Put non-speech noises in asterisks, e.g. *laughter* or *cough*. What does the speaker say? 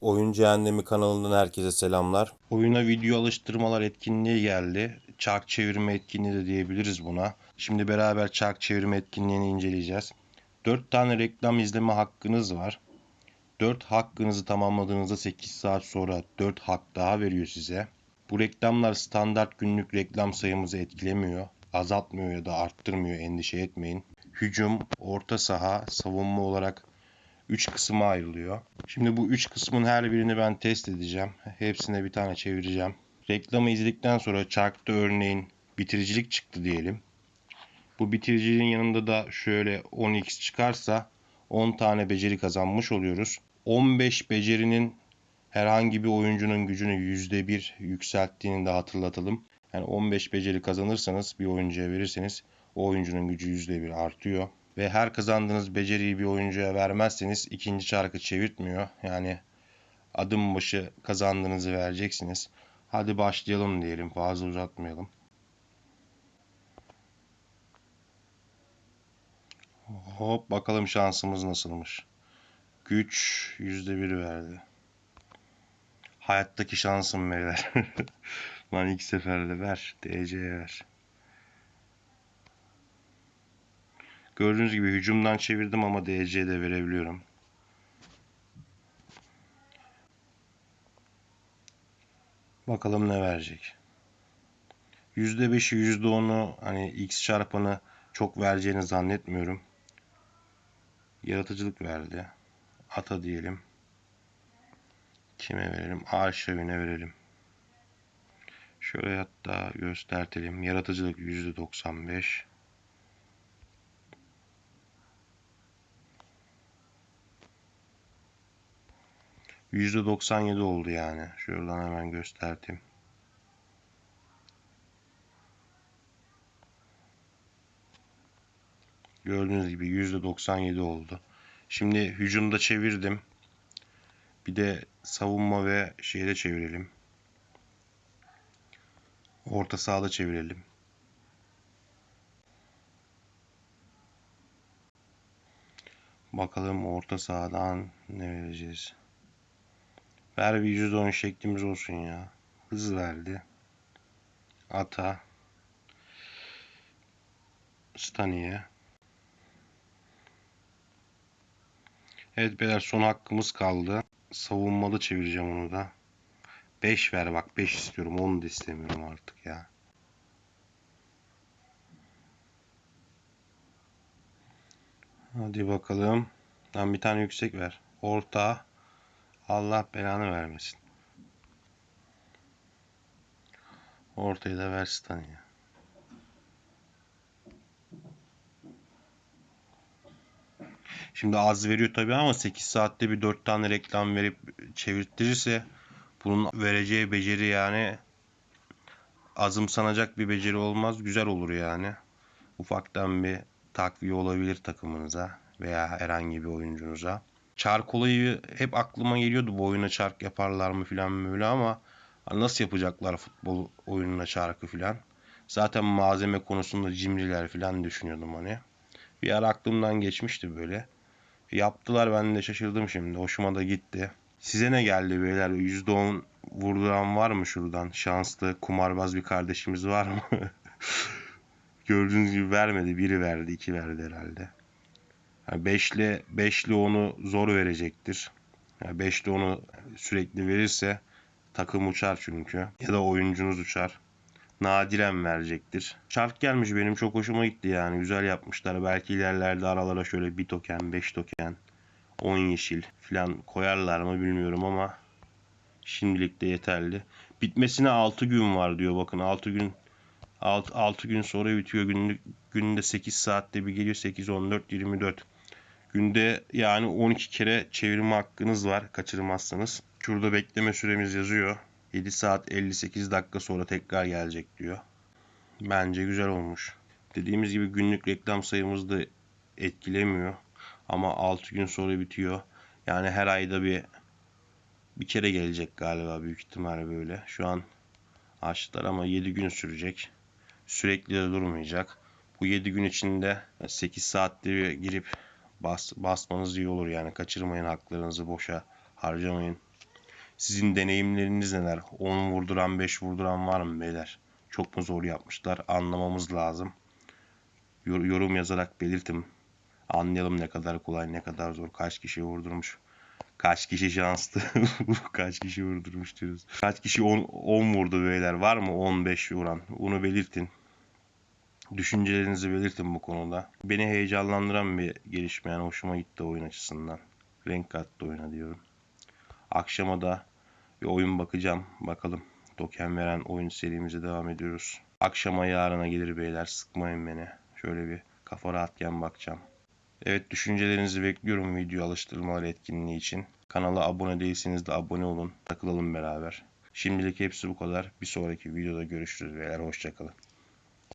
Oyun Cehennemi kanalından herkese selamlar. Oyuna video alıştırmalar etkinliği geldi. Çark çevirme etkinliği de diyebiliriz buna. Şimdi beraber çark çevirme etkinliğini inceleyeceğiz. 4 tane reklam izleme hakkınız var. 4 hakkınızı tamamladığınızda 8 saat sonra 4 hak daha veriyor size. Bu reklamlar standart günlük reklam sayımızı etkilemiyor. Azaltmıyor ya da arttırmıyor endişe etmeyin. Hücum, orta saha, savunma olarak 3 kısma ayrılıyor. Şimdi bu 3 kısmın her birini ben test edeceğim. Hepsine bir tane çevireceğim. Reklamı izledikten sonra çarkta örneğin bitiricilik çıktı diyelim. Bu bitiriciliğin yanında da şöyle 10x çıkarsa 10 tane beceri kazanmış oluyoruz. 15 becerinin herhangi bir oyuncunun gücünü %1 yükselttiğini de hatırlatalım. Yani 15 beceri kazanırsanız bir oyuncuya verirseniz o oyuncunun gücü %1 artıyor. Ve her kazandığınız beceriyi bir oyuncuya vermezseniz ikinci çarkı çevirtmiyor. Yani adım başı kazandığınızı vereceksiniz. Hadi başlayalım diyelim fazla uzatmayalım. Hop bakalım şansımız nasılmış. Güç %1 verdi. Hayattaki şansım beyler. *laughs* Lan ilk seferde ver. DC'ye ver. Gördüğünüz gibi hücumdan çevirdim ama DC'ye de verebiliyorum. Bakalım ne verecek. %5'i %10'u hani x çarpanı çok vereceğini zannetmiyorum. Yaratıcılık verdi. Ata diyelim. Kime verelim? Arşavine verelim. Şöyle hatta göstertelim. Yaratıcılık %95. %97 oldu yani. Şuradan hemen göstereyim. Gördüğünüz gibi %97 oldu. Şimdi hücumda çevirdim. Bir de savunma ve şeyde çevirelim. Orta sahada çevirelim. Bakalım orta sahadan ne vereceğiz. Ver bir %10 şeklimiz olsun ya. Hız verdi. Ata. Staniye. Evet beyler son hakkımız kaldı. Savunmalı çevireceğim onu da. 5 ver bak 5 istiyorum onu da istemiyorum artık ya. Hadi bakalım. Lan bir tane yüksek ver. Orta. Allah belanı vermesin. Ortaya da ver Staniye. Şimdi az veriyor tabii ama 8 saatte bir 4 tane reklam verip çevirttirirse bunun vereceği beceri yani azımsanacak bir beceri olmaz. Güzel olur yani. Ufaktan bir takviye olabilir takımınıza veya herhangi bir oyuncunuza. Çark olayı hep aklıma geliyordu bu oyuna çark yaparlar mı filan böyle ama nasıl yapacaklar futbol oyununa çarkı filan. Zaten malzeme konusunda cimriler filan düşünüyordum hani. Bir ara aklımdan geçmişti böyle. Yaptılar ben de şaşırdım şimdi. Hoşuma da gitti. Size ne geldi beyler? %10 vurduran var mı şuradan? Şanslı kumarbaz bir kardeşimiz var mı? *laughs* Gördüğünüz gibi vermedi. Biri verdi, iki verdi herhalde. Yani beşli, beşli onu zor verecektir. Yani beşli onu sürekli verirse takım uçar çünkü. Ya da oyuncunuz uçar. Nadiren verecektir. Çark gelmiş benim çok hoşuma gitti yani. Güzel yapmışlar. Belki ilerlerde aralara şöyle bir token, beş token, 10 yeşil falan koyarlar mı bilmiyorum ama şimdilik de yeterli. Bitmesine 6 gün var diyor. Bakın 6 gün 6, 6 gün sonra bitiyor. Günlük, günde 8 saatte bir geliyor. 8, 14, 24. Günde yani 12 kere çevirme hakkınız var kaçırmazsanız. Şurada bekleme süremiz yazıyor. 7 saat 58 dakika sonra tekrar gelecek diyor. Bence güzel olmuş. Dediğimiz gibi günlük reklam sayımızı da etkilemiyor. Ama 6 gün sonra bitiyor. Yani her ayda bir bir kere gelecek galiba büyük ihtimalle böyle. Şu an açtılar ama 7 gün sürecek. Sürekli de durmayacak. Bu 7 gün içinde 8 saatte girip bas, basmanız iyi olur yani. Kaçırmayın haklarınızı boşa harcamayın. Sizin deneyimleriniz neler? 10 vurduran 5 vurduran var mı beyler? Çok mu zor yapmışlar? Anlamamız lazım. Yor- yorum yazarak belirtin. Anlayalım ne kadar kolay ne kadar zor. Kaç kişi vurdurmuş. Kaç kişi şanslı. *laughs* Kaç kişi vurdurmuş diyoruz. Kaç kişi 10, 10 vurdu beyler. Var mı 15 vuran? Bunu belirtin. Düşüncelerinizi belirtin bu konuda. Beni heyecanlandıran bir gelişme yani hoşuma gitti oyun açısından. Renk kattı oyuna diyorum. Akşama da bir oyun bakacağım. Bakalım. Token veren oyun serimize devam ediyoruz. Akşama yarına gelir beyler. Sıkmayın beni. Şöyle bir kafa rahatken bakacağım. Evet düşüncelerinizi bekliyorum video alıştırmalar etkinliği için. Kanala abone değilseniz de abone olun. Takılalım beraber. Şimdilik hepsi bu kadar. Bir sonraki videoda görüşürüz beyler. Hoşçakalın.